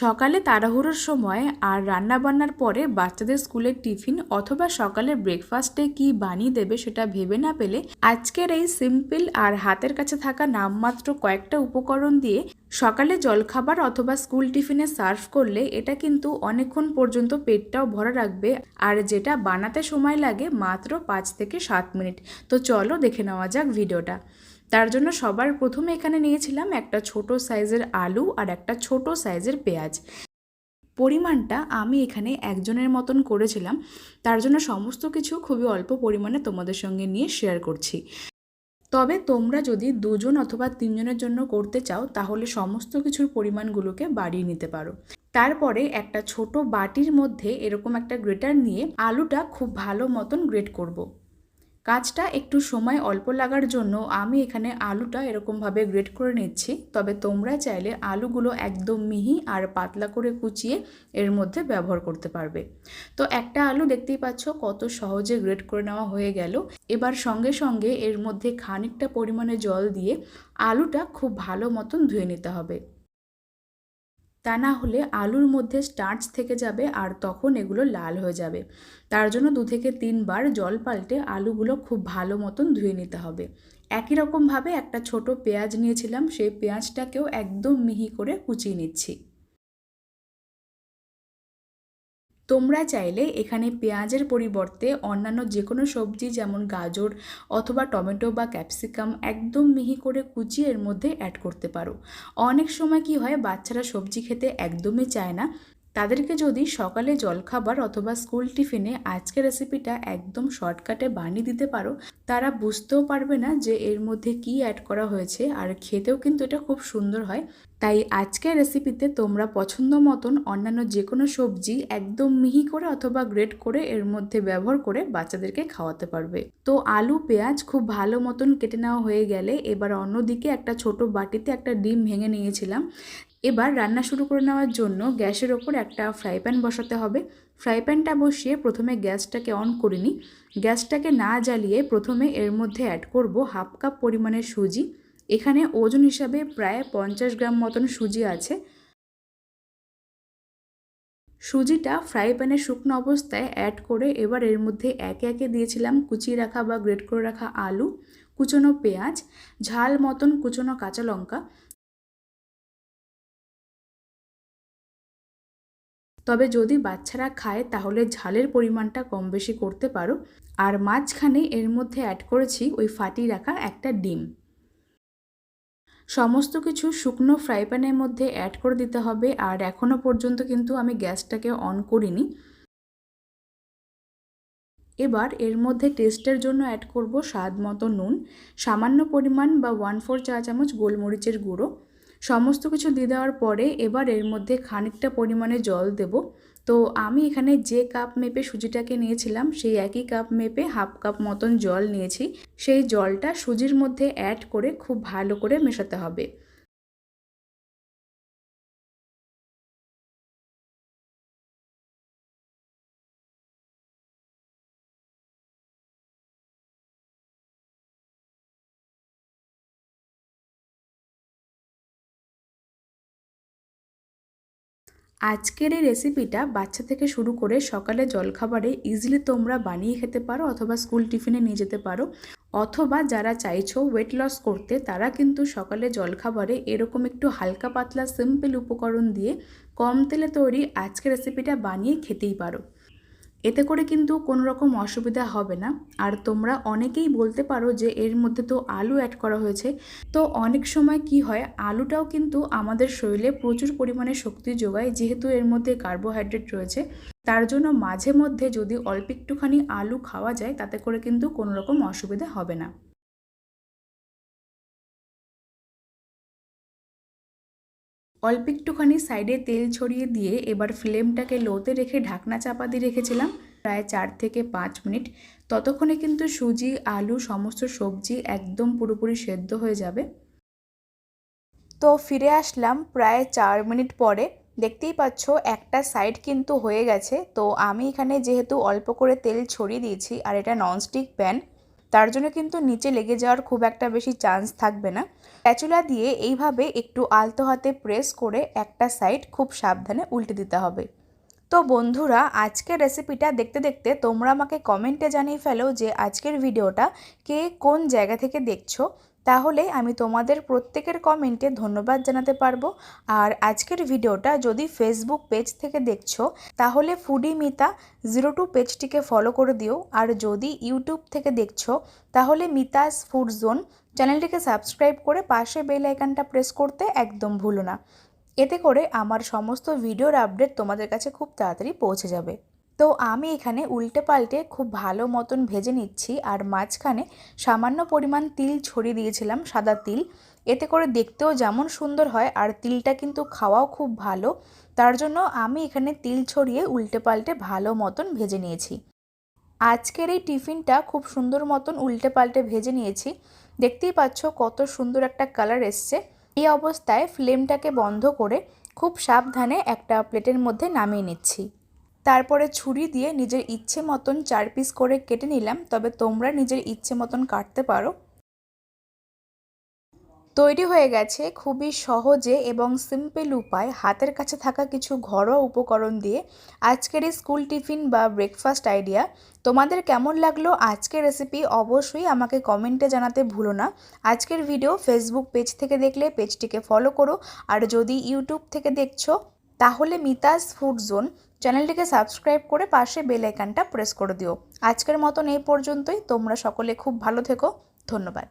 সকালে তাড়াহুড়োর সময় আর রান্নাবান্নার পরে বাচ্চাদের স্কুলের টিফিন অথবা সকালের ব্রেকফাস্টে কি বানিয়ে দেবে সেটা ভেবে না পেলে আজকের এই সিম্পল আর হাতের কাছে থাকা নামমাত্র কয়েকটা উপকরণ দিয়ে সকালে জলখাবার অথবা স্কুল টিফিনে সার্ভ করলে এটা কিন্তু অনেকক্ষণ পর্যন্ত পেটটাও ভরা রাখবে আর যেটা বানাতে সময় লাগে মাত্র পাঁচ থেকে সাত মিনিট। তো চলো দেখে নেওয়া যাক ভিডিওটা। তার জন্য সবার প্রথমে এখানে নিয়েছিলাম একটা ছোট সাইজের আলু আর একটা ছোট সাইজের পেঁয়াজ। পরিমাণটা আমি এখানে একজনের মতন করেছিলাম। তার জন্য সমস্ত কিছু খুবই অল্প পরিমাণে তোমাদের সঙ্গে নিয়ে শেয়ার করছি। তবে তোমরা যদি দুজন অথবা তিনজনের জন্য করতে চাও, তাহলে সমস্ত কিছুর পরিমাণগুলোকে বাড়িয়ে নিতে পারো। তারপরে একটা ছোট বাটির মধ্যে এরকম একটা গ্রেটার নিয়ে আলুটা খুব ভালো মতন গ্রেট করব। কাজটা একটু সময় অল্প লাগার জন্য আমি এখানে আলুটা এরকমভাবে গ্রেট করে নিচ্ছি। তবে তোমরা চাইলে আলুগুলো একদম মিহি আর পাতলা করে কুচিয়ে এর মধ্যে ব্যবহার করতে পারবে। তো একটা আলু দেখতেই পাচ্ছ কত সহজে গ্রেট করে নেওয়া হয়ে গেল। এবার সঙ্গে সঙ্গে এর মধ্যে খানিকটা পরিমাণে জল দিয়ে আলুটা খুব ভালো মতন ধুয়ে নিতে হবে। তা না হলে আলুর মধ্যে স্টার্চ থেকে যাবে আর তখন এগুলো লাল হয়ে যাবে। তার জন্য দু থেকে তিনবার জল পাল্টে আলুগুলো খুব ভালো মতন ধুয়ে নিতে হবে। একই রকমভাবে একটা ছোট পেঁয়াজ নিয়েছিলাম, সেই পেঁয়াজটাকেও একদম মিহি করে কুচিয়ে নিচ্ছি। তোমরা চাইলে এখানে পেঁয়াজের পরিবর্তে অন্যান্য যে কোনো সবজি যেমন গাজর অথবা টমেটো বা ক্যাপসিকাম একদম মিহি করে কুচিয়ে এর মধ্যে অ্যাড করতে পারো। অনেক সময় কি হয়, বাচ্চারা সবজি খেতে একদমই চায় না। তাদেরকে যদি সকালে জলখাবার অথবা স্কুল টিফিনে আজকের রেসিপিটা একদম শর্টকাটে বানিয়ে দিতে পারো, তারা বুঝতেও পারবে না যে এর মধ্যে কি অ্যাড করা হয়েছে আর খেতেও কিন্তু এটা খুব সুন্দর হয়। তাই আজকের রেসিপিতে তোমরা পছন্দ মতন অন্যান্য যে কোনো সবজি একদম মিহি করে অথবা গ্রেট করে এর মধ্যে ব্যবহার করে বাচ্চাদেরকে খাওয়াতে পারবে। তো আলু, পেঁয়াজ খুব ভালো মতন কেটে নেওয়া হয়ে গেলে এবার অন্যদিকে একটা ছোট বাটিতে একটা ডিম ভেঙে নিয়েছিলাম। এবার রান্না শুরু করে নেওয়ার জন্য গ্যাসের ওপর একটা ফ্রাই প্যান বসাতে হবে। ফ্রাই প্যানটা বসিয়ে প্রথমে গ্যাসটাকে অন করে নিই। গ্যাসটাকে না জ্বালিয়ে প্রথমে এর মধ্যে অ্যাড করব হাফ কাপ পরিমাণের সুজি। এখানে ওজন হিসাবে প্রায় পঞ্চাশ গ্রাম মতন সুজি আছে। সুজিটা ফ্রাই প্যানে শুকনো অবস্থায় অ্যাড করে এবার এর মধ্যে একে একে দিয়েছিলাম কুচিয়ে রাখা বা গ্রেট করে রাখা আলু, কুচনো পেঁয়াজ, ঝাল মতন কুচনো কাঁচা লঙ্কা। তবে যদি বাচ্চারা খায়, তাহলে ঝালের পরিমাণটা কম বেশি করতে পারো। আর মাঝখানে এর মধ্যে অ্যাড করেছি ওই ফাটিয়ে রাখা একটা ডিম। সমস্ত কিছু শুকনো ফ্রাই প্যানের মধ্যে অ্যাড করে দিতে হবে। আর এখনও পর্যন্ত কিন্তু আমি গ্যাসটাকে অন করিনি। এবার এর মধ্যে টেস্টের জন্য অ্যাড করব স্বাদ মতো নুন, সামান্য পরিমাণ বা ওয়ান ফোর চা চামচ গোলমরিচের গুঁড়ো। সমস্ত কিছু দিয়ে দেওয়ার পরে এবার এর মধ্যে খানিকটা পরিমাণে জল দেব। তো আমি এখানে যে কাপ মেপে সুজিটাকে নিয়েছিলাম, সেই একই কাপ মেপে হাফ কাপ মতন জল নিয়েছি। সেই জলটা সুজির মধ্যে অ্যাড করে খুব ভালো করে মেশাতে হবে। আজকের এই রেসিপিটা বাচ্চা থেকে শুরু করে সকালে জলখাবারে ইজিলি তোমরা বানিয়ে খেতে পারো অথবা স্কুল টিফিনে নিয়ে যেতে পারো। অথবা যারা চাইছো ওয়েট লস করতে, তারা কিন্তু সকালে জলখাবারে এরকম একটু হালকা পাতলা সিম্পল উপকরণ দিয়ে কম তেলে তৈরি আজকের রেসিপিটা বানিয়ে খেতেই পারো। এতে করে কিন্তু কোনো রকম অসুবিধা হবে না। আর তোমরা অনেকেই বলতে পারো যে এর মধ্যে তো আলু অ্যাড করা হয়েছে। তো অনেক সময় কি হয়, আলুটাও কিন্তু আমাদের শরীরে প্রচুর পরিমাণে শক্তি যোগায়, যেহেতু এর মধ্যে কার্বোহাইড্রেট রয়েছে। তার জন্য মাঝে মধ্যে যদি অল্প একটুখানি আলু খাওয়া যায়, তাতে করে কিন্তু কোনো রকম অসুবিধা হবে না। অল্প একটুখানি সাইডে তেল ছড়িয়ে দিয়ে এবার ফ্লেমটাকে লোতে রেখে ঢাকনা চাপা দিয়ে রেখেছিলাম, প্রায় চার থেকে পাঁচ মিনিট। ততক্ষণে কিন্তু সুজি, আলু, সমস্ত সবজি একদম পুরোপুরি সেদ্ধ হয়ে যাবে। তো ফিরে আসলাম প্রায় চার মিনিট পরে। দেখতেই পাচ্ছ, একটা সাইড কিন্তু হয়ে গেছে। তো আমি এখানে যেহেতু অল্প করে তেল ছড়িয়ে দিয়েছি আর এটা ননস্টিক প্যান তার জন্য কিন্তু নিচে লেগে যাওয়ার খুব একটা বেশি চান্স থাকবে না। প্যাচুলা দিয়ে এইভাবে একটু আলতো হাতে প্রেস করে একটা সাইড খুব সাবধানে উল্টে দিতে হবে। তো বন্ধুরা, আজকের রেসিপিটা দেখতে দেখতে তোমরা আমাকে কমেন্টে জানিয়ে ফেলো যে আজকের ভিডিওটা কে কোন জায়গা থেকে দেখছ। তাহলে আমি তোমাদের প্রত্যেকের কমেন্টে ধন্যবাদ জানাতে পারব। আর আজকের ভিডিওটা যদি ফেসবুক পেজ থেকে দেখছ, তাহলে ফুডি মিতা জিরো টু পেজটিকে ফলো করে দিও। আর যদি ইউটিউব থেকে দেখছ, তাহলে মিতাস ফুড জোন চ্যানেলটিকে সাবস্ক্রাইব করে পাশে বেল আইকনটা প্রেস করতে একদম ভুলো না। এতে করে আমার সমস্ত ভিডিওর আপডেট তোমাদের কাছে খুব তাড়াতাড়ি পৌঁছে যাবে। তো আমি এখানে উল্টে পাল্টে খুব ভালো মতন ভেজে নিচ্ছি আর মাঝখানে সামান্য পরিমাণ তিল ছড়িয়ে দিয়েছিলাম, সাদা তিল। এতে করে দেখতেও যেমন সুন্দর হয় আর তিলটা কিন্তু খাওয়াও খুব ভালো। তার জন্য আমি এখানে তিল ছড়িয়ে উল্টে পাল্টে ভালো মতন ভেজে নিয়েছি। আজকের এই টিফিনটা খুব সুন্দর মতন উল্টে পাল্টে ভেজে নিয়েছি। দেখতেই পাচ্ছ কত সুন্দর একটা কালার এসছে। এই অবস্থায় ফ্লেমটাকে বন্ধ করে খুব সাবধানে একটা প্লেটের মধ্যে নামিয়ে নিচ্ছি। তারপরে ছুরি দিয়ে নিজের ইচ্ছে মতন চার পিস করে কেটে নিলাম, তবে তোমরা নিজের ইচ্ছে মতন কাটতে পারো। তৈরি হয়ে গেছে খুবই সহজে এবং সিম্পল উপায়, হাতের কাছে থাকা কিছু ঘরোয়া উপকরণ দিয়ে। আজকের এই স্কুল টিফিন বা ব্রেকফাস্ট আইডিয়া তোমাদের কেমন লাগল আজকের রেসিপি অবশ্যই আমাকে কমেন্টে জানাতে ভুলো না। আজকের ভিডিও ফেসবুক পেজ থেকে দেখলে পেজটিকে ফলো করো, আর যদি ইউটিউব থেকে দেখছ তাহলে মিতাস ফুড জোন চ্যানেলটিকে সাবস্ক্রাইব করে পাশে বেল আইকনটা প্রেস করে দিও। আজকের মতন এই পর্যন্তই। তোমরা সকলে খুব ভালো থেকো। ধন্যবাদ।